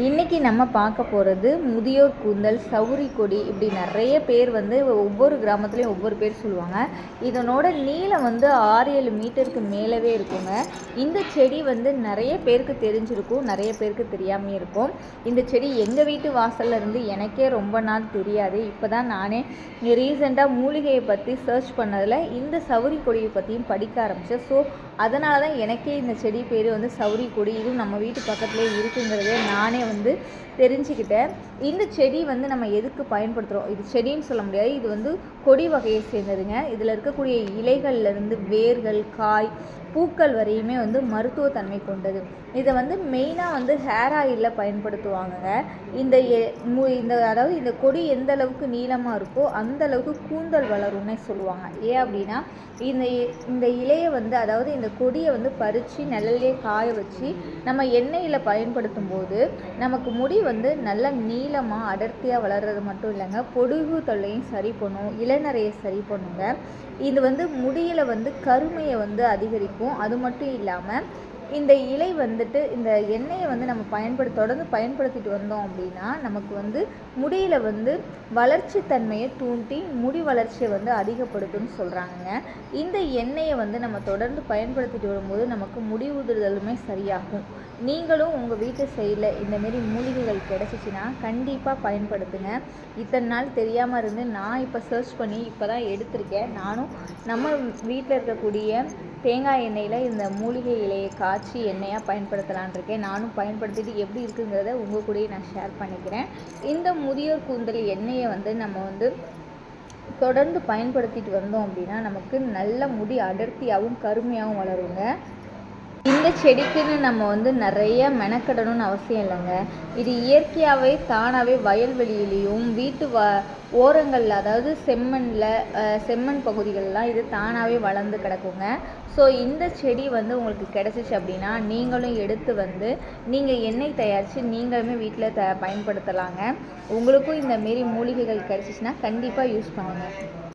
இன்றைக்கி நம்ம பார்க்க போகிறது முதியோர் கூந்தல் சௌரி கொடி. இப்படி நிறைய பேர் வந்து ஒவ்வொரு கிராமத்துலேயும் ஒவ்வொரு பேர் சொல்லுவாங்க. இதனோட நீளம் வந்து ஆறு ஏழு மீட்டருக்கு மேலவே இருக்குங்க. இந்த செடி வந்து நிறைய பேருக்கு தெரிஞ்சிருக்கும் நிறைய பேருக்கு தெரியாமல் இருக்கும். இந்த செடி எங்கள் வீட்டு வாசல்ல இருந்து எனக்கே ரொம்ப நாள் தெரியாது. இப்போ தான் நானே ரீசெண்டாக மூலிகையை பற்றி சர்ச் பண்ணதில் இந்த சௌரி கொடியை பற்றியும் படிக்க ஆரம்பித்தேன் ஸோ அதனால தான் எனக்கே இந்த செடி பேர் வந்து சௌரி கொடி. இதுவும் நம்ம வீட்டு பக்கத்துலேயே இருக்குங்கிறதே நானே வந்து தெரிஞ்சுக்கிட்டேன் இந்த செடி வந்து நம்ம எதுக்கு பயன்படுத்துகிறோம் இது செடின்னு சொல்ல முடியாது. இது வந்து கொடி வகையை சேர்ந்ததுங்க. இதில் இருக்கக்கூடிய இலைகள்லேருந்து வேர்கள் காய் பூக்கள் வரையுமே வந்து மருத்துவத்தன்மை கொண்டது. இதை வந்து மெயினாக வந்து ஹேர் ஆயிலில் பயன்படுத்துவாங்க இந்த எ- மு- இந்த அதாவது இந்த கொடி எந்த அளவுக்கு நீளமாக இருக்கோ அந்த அளவுக்கு கூந்தல் வளரும்னே சொல்லுவாங்க. ஏன் அப்படின்னா இந்த இ- இந்த இலையை வந்து அதாவது இந்த கொடியை வந்து பறித்து நிழல்லே காய வச்சு நம்ம எண்ணெயில் பயன்படுத்தும் போது நமக்கு முடி வந்து நல்ல நீளமாக அடர்த்தியாக வளர்றது மட்டும் இல்லைங்க. பொடுகு தொல்லையும் சரி பண்ணும். இளநரையை சரி பண்ணுங்க. இது வந்து முடியில் வந்து கருமையை வந்து அதிகரிக்கும். அது மட்டும் இல்லாமல் இந்த இலை வந்துட்டு இந்த எண்ணெயை வந்து நம்ம பயன்படுத்த தொடர்ந்து பயன்படுத்திட்டு வந்தோம் அப்படின்னா நமக்கு வந்து முடியில் வந்து வளர்ச்சி தன்மையை தூண்டி முடி வளர்ச்சியை வந்து அதிகப்படுத்தும்னு சொல்கிறாங்க இந்த எண்ணெயை வந்து நம்ம தொடர்ந்து பயன்படுத்திட்டு வரும்போது நமக்கு முடி உதிர்தலுமே சரியாகும். நீங்களும் உங்கள் வீட்டு சைடில் இந்தமாரி மூலிகைகள் கிடச்சிச்சின்னா கண்டிப்பாக பயன்படுத்துங்க. இத்தனை நாள் தெரியாமல் இருந்து நான் இப்போ சர்ச் பண்ணி இப்போ தான் எடுத்திருக்கேன். நானும் நம்ம வீட்டில் இருக்கக்கூடிய தேங்காய் எண்ணெயில் இந்த மூலிகை இலையை காய்ச்சி எண்ணெயாக பயன்படுத்தலான் இருக்கேன். நானும் பயன்படுத்திட்டு எப்படி இருக்குங்கிறத உங்கள் கூடயே நான் ஷேர் பண்ணிக்கிறேன். இந்த முதியோர் கூந்தல் எண்ணெயை வந்து நம்ம வந்து தொடர்ந்து பயன்படுத்திட்டு வந்தோம் அப்படின்னா நமக்கு நல்ல முடி அடர்த்தியாகவும் கருமையாகவும் வளருங்க. இந்த செடிக்குன்னு நம்ம வந்து நிறைய மெனக்கெடணும்னு அவசியம் இல்லைங்க. இது இயற்கையாகவே தானாகவே வயல்வெளியிலையும் வீட்டு வ ஓரங்களில் அதாவது செம்மண்ணில் செம்மண் பகுதிகளெலாம் இது தானாகவே வளர்ந்து கிடக்குங்க. ஸோ இந்த செடி வந்து உங்களுக்கு கிடச்சிச்சு அப்படின்னா நீங்களும் எடுத்து வந்து நீங்கள் எண்ணெய் தயாரித்து நீங்களுமே வீட்டில் த பயன்படுத்தலாங்க. உங்களுக்கும் இந்த மாரி மூலிகைகள் கிடச்சிச்சின்னா கண்டிப்பாக யூஸ் பண்ணுங்கள்